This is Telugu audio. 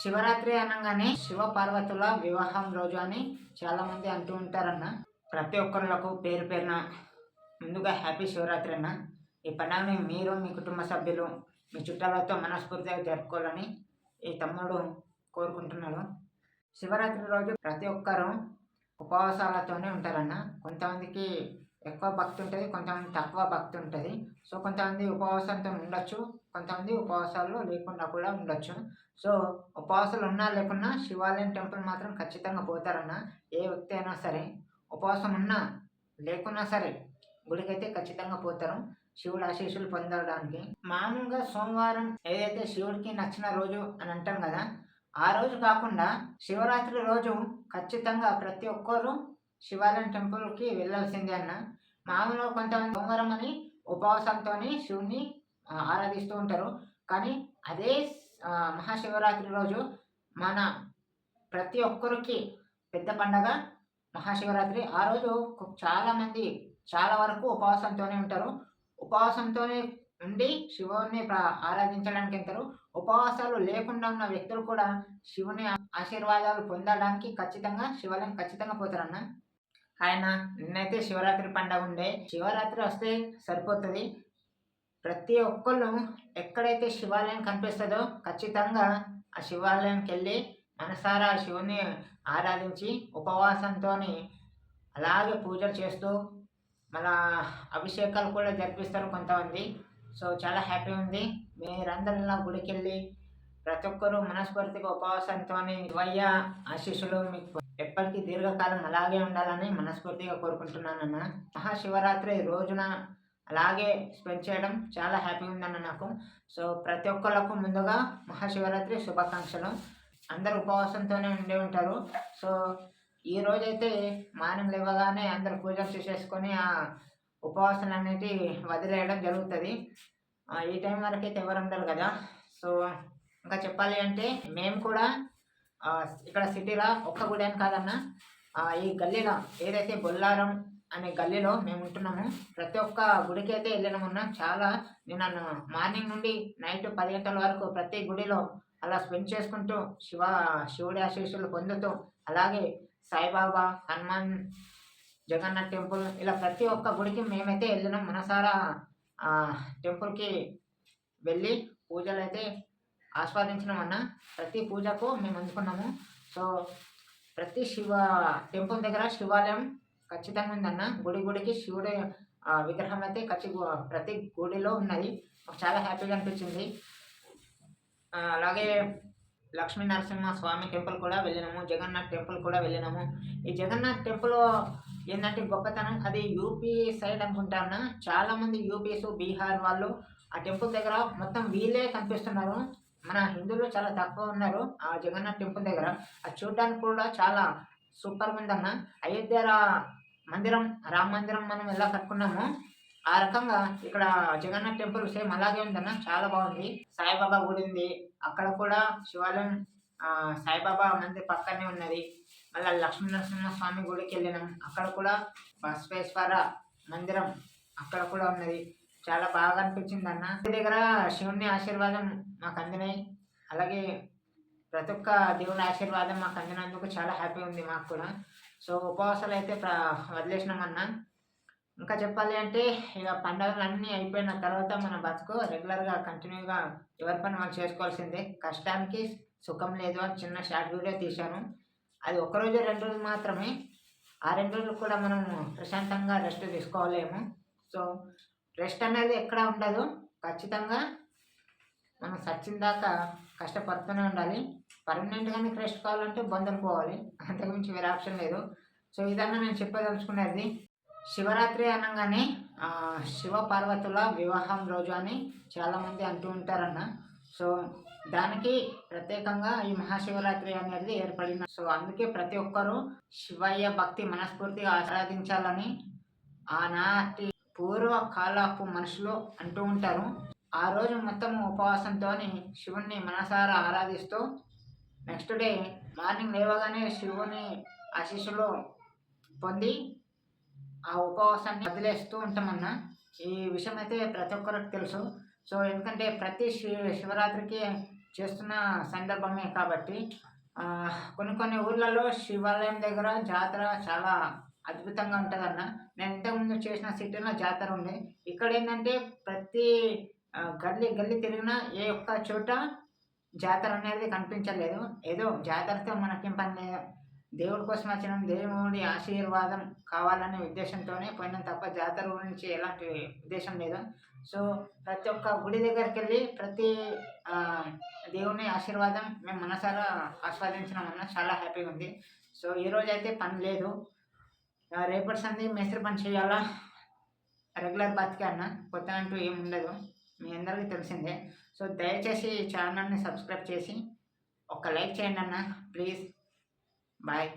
శివరాత్రి అనగానే శివ పార్వతుల వివాహం రోజు అని చాలా మంది అంటూ ఉంటారన్న. ప్రతి ఒక్కరికి పేరు పేరున ముందుగా హ్యాపీ శివరాత్రి అన్న. ఈ పండుగని మీరు మీ కుటుంబ సభ్యులు మీ చుట్టాలతో మనస్ఫూర్తిగా జరుపుకోవాలని ఈ తమ్ముడు కోరుకుంటున్నాడు. శివరాత్రి రోజు ప్రతి ఒక్కరూ ఉపవాసాలతోనే ఉంటారన్న. కొంతమందికి ఎక్కువ భక్తి ఉంటుంది కొంతమంది తక్కువ భక్తి ఉంటుంది సో కొంతమంది ఉపవాసంతో ఉండొచ్చు కొంతమంది ఉపవాసాలు లేకుండా కూడా ఉండొచ్చు. సో ఉపవాసాలు ఉన్నా లేకున్నా శివాలయం టెంపుల్ మాత్రం ఖచ్చితంగా పోతారన్న ఏ వ్యక్తి అయినా సరే. ఉపవాసం ఉన్నా లేకున్నా సరే గుడికైతే ఖచ్చితంగా పోతారు. శివుడు ఆశీస్సులు పొందడానికి. మామూలుగా సోమవారం ఏదైతే శివుడికి నచ్చిన రోజు అని అంటాం కదా ఆ రోజు కాకుండా శివరాత్రి రోజు ఖచ్చితంగా ప్రతి ఒక్కరూ శివాలయం టెంపుల్కి వెళ్ళాల్సిందే అన్న. మామూలుగా కొంతమంది సోమవారం అని ఉపవాసంతో ఆరాధిస్తూ ఉంటారు. కానీ అదే మహాశివరాత్రి రోజు మన ప్రతి ఒక్కరికి పెద్ద పండగ మహాశివరాత్రి. ఆ రోజు చాలామంది చాలా వరకు ఉపవాసంతోనే ఉంటారు. ఉపవాసంతోనే ఉండి శివుని ఆరాధించడానికి వెళ్తారు. ఉపవాసాలు లేకుండా ఉన్న వ్యక్తులు కూడా శివుని ఆశీర్వాదాలు పొందడానికి ఖచ్చితంగా శివాలయం ఖచ్చితంగా పోతారన్న. ఆయన నిన్నైతే శివరాత్రి పండగ ఉండే. శివరాత్రి వస్తే సరిపోతుంది. ప్రతి ఒక్కళ్ళు ఎక్కడైతే శివాలయం కనిపిస్తుందో ఖచ్చితంగా ఆ శివాలయంకి వెళ్ళి మనసారా శివుని ఆరాధించి ఉపవాసంతో అలాగే పూజలు చేస్తూ మన అభిషేకాలు కూడా జరిపిస్తారు కొంతమంది. సో చాలా హ్యాపీ ఉంది. మీరందరూ ఇలా గుడికి వెళ్ళి ప్రతి ఒక్కరూ మనస్ఫూర్తిగా ఉపవాసంతో శివయ్య ఆశీస్సులు మీకు ఎప్పటికీ దీర్ఘకాలం అలాగే ఉండాలని మనస్ఫూర్తిగా కోరుకుంటున్నానన్న. మహాశివరాత్రి రోజున అలాగే స్పెండ్ చేయడం చాలా హ్యాపీగా ఉందన్న నాకు. సో ప్రతి ఒక్కళ్ళకు ముందుగా మహాశివరాత్రి శుభాకాంక్షలు. అందరూ ఉపవాసంతోనే ఉండి ఉంటారు. సో ఈ రోజైతే మార్నింగ్ లేవగానే అందరు పూజలు చేసేసుకొని ఆ ఉపవాసాలు అనేది వదిలేయడం జరుగుతుంది. ఈ టైం వరకు అయితే ఎవరు ఉండరు కదా. సో ఇంకా చెప్పాలి అంటే మేము కూడా ఇక్కడ సిటీలో ఒక్క గుడి అని కాదన్న ఈ గల్లీలో ఏదైతే బొల్లారం అనే గల్లీలో మేము ఉంటున్నాము ప్రతి ఒక్క గుడికి అయితే వెళ్ళినామన్నా చాలా నేను మార్నింగ్ నుండి నైట్ పది గంటల వరకు ప్రతి గుడిలో అలా స్పెండ్ చేసుకుంటూ శివ శివుడి ఆశీస్సులు పొందుతూ అలాగే సాయిబాబా హనుమాన్ జగన్నాథ్ టెంపుల్ ఇలా ప్రతి ఒక్క గుడికి మేమైతే వెళ్ళినాం. మనసారా టెంపుల్కి వెళ్ళి పూజలు అయితే ఆస్వాదించడం అన్న ప్రతి పూజకు మేము అందుకున్నాము. సో ప్రతి శివ టెంపుల్ దగ్గర శివాలయం ఖచ్చితంగా ఉందన్న. గుడి గుడికి శివుడి విగ్రహం అయితే ఖచ్చి ప్రతి గుడిలో ఉన్నది. మాకు చాలా హ్యాపీగా అనిపించింది. అలాగే లక్ష్మీ నరసింహ స్వామి టెంపుల్ కూడా వెళ్ళినాము. జగన్నాథ్ టెంపుల్ కూడా వెళ్ళినాము. ఈ జగన్నాథ్ టెంపుల్ ఏంటంటే గొప్పతనం. అది యూపీ సైడ్ అనుకుంటాను చాలామంది యూపీస్ బీహార్ వాళ్ళు ఆ టెంపుల్ దగ్గర మొత్తం వీళ్ళే కనిపిస్తున్నారు. మన హిందువులు చాలా తక్కువ ఉన్నారు. ఆ జగన్నాథ్ టెంపుల్ దగ్గర. అది చూడడానికి కూడా చాలా సూపర్గా ఉందన్న. అయోధ్య మందిరం రామ మందిరం మనం ఎలా కట్టుకున్నాము ఆ రకంగా ఇక్కడ జగన్నాథ్ టెంపుల్ సేమ్ అలాగే ఉందన్న. చాలా బాగుంది. సాయిబాబా గుడి ఉంది. అక్కడ కూడా శివాలయం సాయిబాబా మందిర్ పక్కనే ఉన్నది. మళ్ళీ లక్ష్మీ నరసింహ స్వామి గుడికి వెళ్ళినాం. అక్కడ కూడా బసవేశ్వర మందిరం అక్కడ కూడా ఉన్నది. చాలా బాగా అనిపించింది అన్న ఇంటి దగ్గర శివుని ఆశీర్వాదం మాకు అందినాయి. అలాగే ప్రతి ఒక్క దేవుని ఆశీర్వాదం మాకు అందినందుకు చాలా హ్యాపీ ఉంది మాకు కూడా. సో ఉపవాసాలు అయితే ప్ర వదిలేసినామన్నా. ఇంకా చెప్పాలి అంటే ఇక పండుగలన్నీ అయిపోయిన తర్వాత మన బతుకు రెగ్యులర్గా కంటిన్యూగా ఎవరి పని మనం చేసుకోవాల్సిందే. కష్టానికి సుఖం లేదు అని చిన్న షార్ట్ వీడియో తీశాను. అది ఒకరోజు రెండు రోజులు మాత్రమే. ఆ రెండు రోజులు కూడా మనం ప్రశాంతంగా రెస్ట్ తీసుకోలేము. సో రెస్ట్ అనేది ఎక్కడ ఉండదు. ఖచ్చితంగా మనం సచ్చిన దాకా కష్టపడుతూనే ఉండాలి. పర్మనెంట్గానే రెస్ట్ కావాలంటే బొందలు పోవాలి. అంతకుమించి వేరే ఆప్షన్ లేదు. సో ఇదన్నా నేను చెప్పదలుచుకునేది శివరాత్రి అనగానే శివ పార్వతుల వివాహం రోజు అని చాలామంది అంటూ ఉంటారన్న. సో దానికి ప్రత్యేకంగా ఈ మహాశివరాత్రి అనేది ఏర్పడిన సో అందుకే ప్రతి ఒక్కరూ శివయ్య భక్తి మనస్ఫూర్తిగా ఆరాధించాలని ఆనాటి పూర్వ కాలాపు మనుషులు అంటూ ఉంటారు. ఆ రోజు మొత్తం ఉపవాసంతో శివుణ్ణి మనసారా ఆరాధిస్తూ నెక్స్ట్ డే మార్నింగ్ లేవగానే శివుని ఆశీస్సులు పొంది ఆ ఉపవాసాన్ని వదిలేస్తూ ఉంటామన్నా ఈ విషయం అయితే ప్రతి ఒక్కరికి తెలుసు. సో ఎందుకంటే ప్రతి శి శివరాత్రికి చేస్తున్న సందర్భమే కాబట్టి కొన్ని కొన్ని ఊర్లలో శివాలయం దగ్గర జాతర చాలా అద్భుతంగా ఉంటుందన్న. నేను ఇంతకుముందు చేసిన సిటీలో జాతర ఉంది. ఇక్కడ ఏంటంటే ప్రతి గల్లీ గల్లీ తిరిగినా ఏ ఒక్క చోట జాతర అనేది కనిపించలేదు. ఏదో జాతరతో మనకేం పని లేదు. దేవుడి కోసం వచ్చిన. దేవుడి ఆశీర్వాదం కావాలనే ఉద్దేశంతోనే పోయిన తప్ప జాతర గురించి ఎలాంటి ఉద్దేశం లేదు. సో ప్రతి ఒక్క గుడి దగ్గరికి వెళ్ళి ప్రతి దేవుని ఆశీర్వాదం మేము మనసారా ఆస్వాదించినామన్న చాలా హ్యాపీగా ఉంది. సో ఈరోజు అయితే పని లేదు. రేపటి సంది మేస్త్రి పని చేయాలా? రెగ్యులర్ బతికే అన్న. కొత్త అంటూ ఏమి ఉండదు. మీ అందరికీ తెలిసిందే. సో దయచేసి ఛానల్ని సబ్స్క్రైబ్ చేసి ఒక లైక్ చేయండి అన్న. ప్లీజ్. బాయ్.